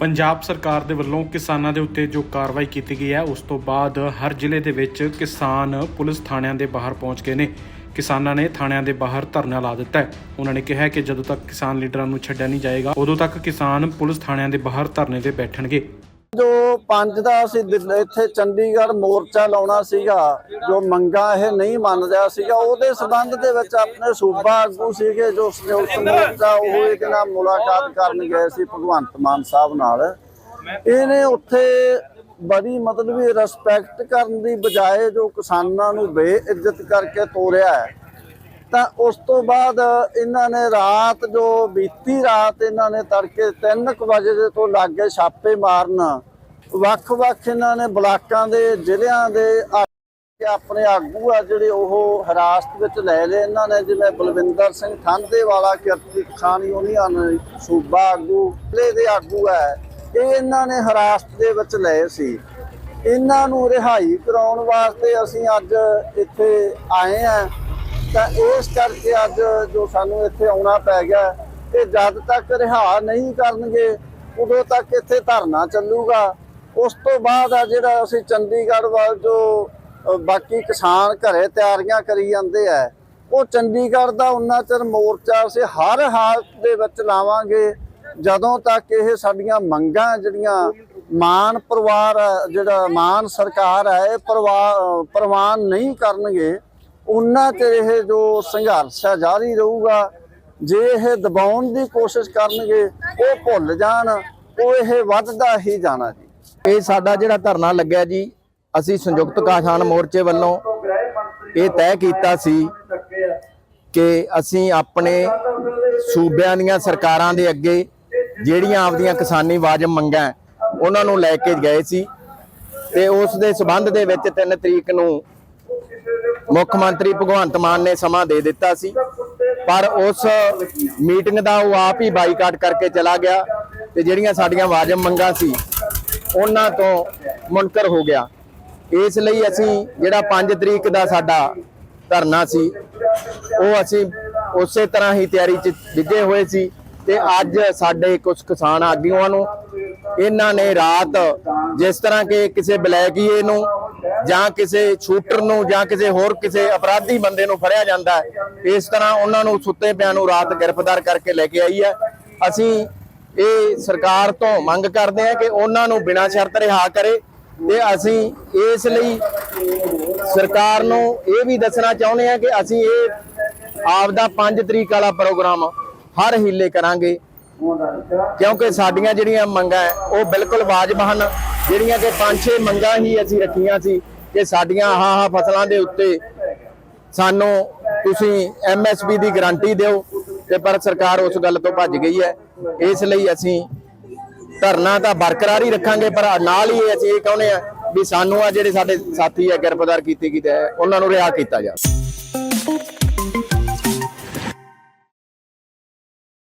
ਪੰਜਾਬ ਸਰਕਾਰ ਦੇ ਵੱਲੋਂ ਕਿਸਾਨਾਂ ਦੇ ਉੱਤੇ ਜੋ ਕਾਰਵਾਈ ਕੀਤੀ ਗਈ ਹੈ, ਉਸ ਤੋਂ ਬਾਅਦ ਹਰ ਜ਼ਿਲ੍ਹੇ ਦੇ ਵਿੱਚ ਕਿਸਾਨ ਪੁਲਿਸ ਥਾਣਿਆਂ ਦੇ ਬਾਹਰ ਪਹੁੰਚ ਗਏ ਨੇ। ਕਿਸਾਨਾਂ ਨੇ ਥਾਣਿਆਂ ਦੇ ਬਾਹਰ ਧਰਨਾ ਲਾ ਦਿੱਤਾ ਹੈ। ਉਹਨਾਂ ਨੇ ਕਿਹਾ ਕਿ ਜਦੋਂ ਤੱਕ ਕਿਸਾਨ ਲੀਡਰਾਂ ਨੂੰ ਛੱਡਿਆ ਨਹੀਂ ਜਾਏਗਾ, ਉਦੋਂ ਤੱਕ ਕਿਸਾਨ ਪੁਲਿਸ ਥਾਣਿਆਂ ਦੇ ਬਾਹਰ ਧਰਨੇ ਤੇ ਬੈਠਣਗੇ। ਜੋ ਪੰਜ ਦਾ ਅਸੀਂ ਇੱਥੇ ਚੰਡੀਗੜ੍ਹ ਮੋਰਚਾ ਲਾਉਣਾ ਸੀਗਾ, ਜੋ ਮੰਗਾਂ ਇਹ ਨਹੀਂ ਮੰਨ ਰਿਹਾ ਸੀਗਾ, ਉਹਦੇ ਸਬੰਧ ਦੇ ਵਿੱਚ ਆਪਣੇ ਸੂਬਾ ਆਗੂ ਸੀਗੇ, ਜੋ ਸੰਯੁਕਤ ਮੋਰਚਾ, ਉਹ ਇਹਦੇ ਨਾਲ ਮੁਲਾਕਾਤ ਕਰਨ ਗਏ ਸੀ ਭਗਵੰਤ ਮਾਨ ਸਾਹਿਬ ਨਾਲ। ਇਹਨੇ ਉੱਥੇ ਬੜੀ ਮਤਲਬ ਵੀ ਰਿਸਪੈਕਟ ਕਰਨ ਦੀ ਬਜਾਏ ਜੋ ਕਿਸਾਨਾਂ ਨੂੰ ਬੇਇੱਜ਼ਤ ਕਰਕੇ ਤੋਰਿਆ ਹੈ ਤਾਂ ਉਸ ਤੋਂ ਬਾਅਦ ਇਹਨਾਂ ਨੇ ਰਾਤ ਜੋ ਬੀਤੀ ਰਾਤ ਇਹਨਾਂ ਨੇ ਤੜਕੇ 3:00 ਵਜੇ ਦੇ ਤੋਂ ਲੱਗੇ ਛਾਪੇ ਮਾਰਨ, ਵੱਖ-ਵੱਖ ਇਹਨਾਂ ਨੇ ਬਲਾਕਾਂ ਦੇ, ਜ਼ਿਲ੍ਹਿਆਂ ਦੇ ਆਪਣੇ ਆਗੂ ਆ ਜਿਹੜੇ ਉਹ ਹਿਰਾਸਤ ਵਿੱਚ ਲੈ ਲਏ ਇਹਨਾਂ ਨੇ, ਜਿਵੇਂ ਬਲਵਿੰਦਰ ਸਿੰਘ ਠਾਂਦੇ ਵਾਲਾ ਕਿਰਤੀ ਖਾਨ ਯੂਨੀਅਨ, ਸੂਬਾ ਆਗੂ, ਜ਼ਿਲ੍ਹੇ ਦੇ ਆਗੂ ਹੈ ਇਹ ਇਹਨਾਂ ਨੇ ਹਿਰਾਸਤ ਦੇ ਵਿੱਚ ਲਏ ਸੀ। ਇਹਨਾਂ ਨੂੰ ਰਿਹਾਈ ਕਰਾਉਣ ਵਾਸਤੇ ਅਸੀਂ ਅੱਜ ਇੱਥੇ ਆਏ ਆ। ਤਾਂ ਇਸ ਕਰਕੇ ਅੱਜ ਜੋ ਸਾਨੂੰ ਇੱਥੇ ਆਉਣਾ ਪੈ ਗਿਆ ਇਹ ਜਦ ਤੱਕ ਰਿਹਾ ਨਹੀਂ ਕਰਨਗੇ ਉਦੋਂ ਤੱਕ ਇੱਥੇ ਧਰਨਾ ਚੱਲੂਗਾ। ਉਸ ਤੋਂ ਬਾਅਦ ਆ ਜਿਹੜਾ ਅਸੀਂ ਚੰਡੀਗੜ੍ਹ ਵੱਲ ਜੋ ਬਾਕੀ ਕਿਸਾਨ ਘਰੇ ਤਿਆਰੀਆਂ ਕਰੀ ਜਾਂਦੇ ਆ ਉਹ ਚੰਡੀਗੜ੍ਹ ਦਾ ਉਨਾ ਚਿਰ ਮੋਰਚਾ ਅਸੀਂ ਹਰ ਹਾਲਤ ਦੇ ਵਿੱਚ ਲਾਵਾਂਗੇ। ਜਦੋਂ ਤੱਕ ਇਹ ਸਾਡੀਆਂ ਮੰਗਾਂ ਜਿਹੜੀਆਂ ਮਾਨ ਪਰਿਵਾਰ ਹੈ, ਜਿਹੜਾ ਮਾਨ ਸਰਕਾਰ ਹੈ ਇਹ ਪਰਿਵਾਰ ਪ੍ਰਵਾਨ ਨਹੀਂ ਕਰਨਗੇ ਉਹਨਾਂ ਤੇ ਇਹ ਜੋ ਸੰਘਰਸ਼ ਹੈ, ਜਾਰੀ ਰਹੂਗਾ, ਜੇ ਇਹ ਦਬਾਉਣ ਦੀ ਕੋਸ਼ਿਸ਼ ਕਰਨਗੇ, ਉਹ ਭੁੱਲ ਜਾਣ, ਉਹ ਇਹ ਵੱਧਦਾ ਹੀ ਜਾਣਾ ਜੀ। ਇਹ ਸਾਡਾ ਜਿਹੜਾ ਧਰਨਾ ਲੱਗਿਆ ਜੀ, ਅਸੀਂ ਸੰਯੁਕਤ ਕਿਸਾਨ ਮੋਰਚੇ ਵੱਲੋਂ ਇਹ ਤੈਅ ਕੀਤਾ ਸੀ ਕਿ ਅਸੀਂ ਆਪਣੇ ਸੂਬਿਆਂ ਦੀਆਂ ਸਰਕਾਰਾਂ ਦੇ ਅੱਗੇ ਜਿਹੜੀਆਂ ਆਪਦੀਆਂ ਕਿਸਾਨੀ ਵਾਜਬ ਮੰਗਾਂ ਉਹਨਾਂ ਨੂੰ ਲੈ ਕੇ ਗਏ ਸੀ ਤੇ ਉਸ ਦੇ ਸਬੰਧ ਦੇ ਵਿੱਚ 3 ਤਰੀਕ ਨੂੰ ਮੁੱਖ ਮੰਤਰੀ ਭਗਵੰਤ ਮਾਨ ਨੇ ਸਮਾਂ ਦੇ ਦਿੱਤਾ ਸੀ, ਪਰ ਉਸ ਮੀਟਿੰਗ ਦਾ ਉਹ ਆਪ ਹੀ ਬਾਈਕਾਟ ਕਰਕੇ ਚਲਾ ਗਿਆ ਤੇ ਜਿਹੜੀਆਂ ਸਾਡੀਆਂ ਵਾਜਬ ਮੰਗਾਂ ਸੀ, ਉਹਨਾਂ ਤੋਂ ਮੁਨਕਰ ਹੋ ਗਿਆ। ਇਸ ਲਈ ਅਸੀਂ ਜਿਹੜਾ 5 ਤਰੀਕ ਦਾ ਸਾਡਾ ਧਰਨਾ ਸੀ, ਉਹ ਅਸੀਂ ਉਸੇ ਤਰ੍ਹਾਂ ਹੀ ਤਿਆਰੀ 'ਚ ਡਿੱਗੇ ਹੋਏ ਸੀ ਤੇ ਅੱਜ ਸਾਡੇ ਕੁਝ ਕਿਸਾਨ ਆਗੂਆਂ ਨੂੰ, ਇਹਨਾਂ ਨੇ ਰਾਤ ਜਿਸ ਤਰ੍ਹਾਂ ਕਿ ਕਿਸੇ ਬਲੈਕੀਏ ਨੂੰ ਜਾਂ ਕਿਸੇ ਸ਼ੂਟਰ ਨੂੰ ਜਾਂ ਕਿਸੇ ਹੋਰ ਕਿਸੇ ਅਪਰਾਧੀ ਬੰਦੇ ਨੂੰ ਫੜਿਆ ਜਾਂਦਾ ਹੈ। ਇਸ ਤਰ੍ਹਾਂ ਉਹਨਾਂ ਨੂੰ ਸੁੱਤੇ ਪਿਆਂ ਨੂੰ ਰਾਤ ਗ੍ਰਿਫਤਾਰ ਕਰਕੇ ਲੈ ਕੇ ਆਈ ਹੈ। ਅਸੀਂ ਇਹ ਸਰਕਾਰ ਤੋਂ ਮੰਗ ਕਰਦੇ ਹਾਂ ਕਿ ਉਹਨਾਂ ਨੂੰ ਬਿਨਾਂ ਸ਼ਰਤ ਰਿਹਾ ਕਰੇ ਤੇ ਅਸੀਂ ਇਸ ਲਈ ਸਰਕਾਰ ਨੂੰ ਇਹ ਵੀ ਦੱਸਣਾ ਚਾਹੁੰਦੇ ਹਾਂ ਕਿ ਅਸੀਂ ਇਹ ਆਪਦਾ 5 ਤਰੀਕ ਵਾਲਾ ਪ੍ਰੋਗਰਾਮ ਹਰ ਹੀਲੇ ਕਰਾਂਗੇ। ਕਿਉਂਕਿ ਸਾਡੀਆਂ ਜਿਹੜੀਆਂ ਮੰਗਾਂ ਉਹ ਬਿਲਕੁਲ ਵਾਜਬ ਹਨ। ਜਿਹੜੀਆਂ ਕਿ ਪੰਜ ਛੇ ਮੰਗਾਂ ਹੀ ਅਸੀਂ ਰੱਖੀਆਂ ਸੀ। ਕਿ ਸਾਡੀਆਂ ਆਹ ਆਹ ਫਸਲਾਂ ਦੇ ਉੱਤੇ ਸਾਨੂੰ ਤੁਸੀਂ ਐਮਐਸਪੀ ਦੀ ਗਾਰੰਟੀ ਦਿਓ ਤੇ ਪਰ ਸਰਕਾਰ ਉਸ ਗੱਲ ਤੋਂ ਭੱਜ ਗਈ ਹੈ। ਇਸ ਲਈ ਅਸੀਂ ਧਰਨਾ ਤਾਂ ਬਰਕਰਾਰ ਹੀ ਰੱਖਾਂਗੇ ਪਰ ਨਾਲ ਹੀ ਅਸੀਂ ਇਹ ਚਾਹੁੰਦੇ ਆ ਵੀ ਸਾਨੂੰ ਆ ਜਿਹੜੇ ਸਾਡੇ ਸਾਥੀ ਹੈ ਗ੍ਰਿਫਤਾਰ ਕੀਤੇ ਕੀਤੇ ਹੈ, ਉਹਨਾਂ ਨੂੰ ਰਿਹਾ ਕੀਤਾ ਜਾਵੇ।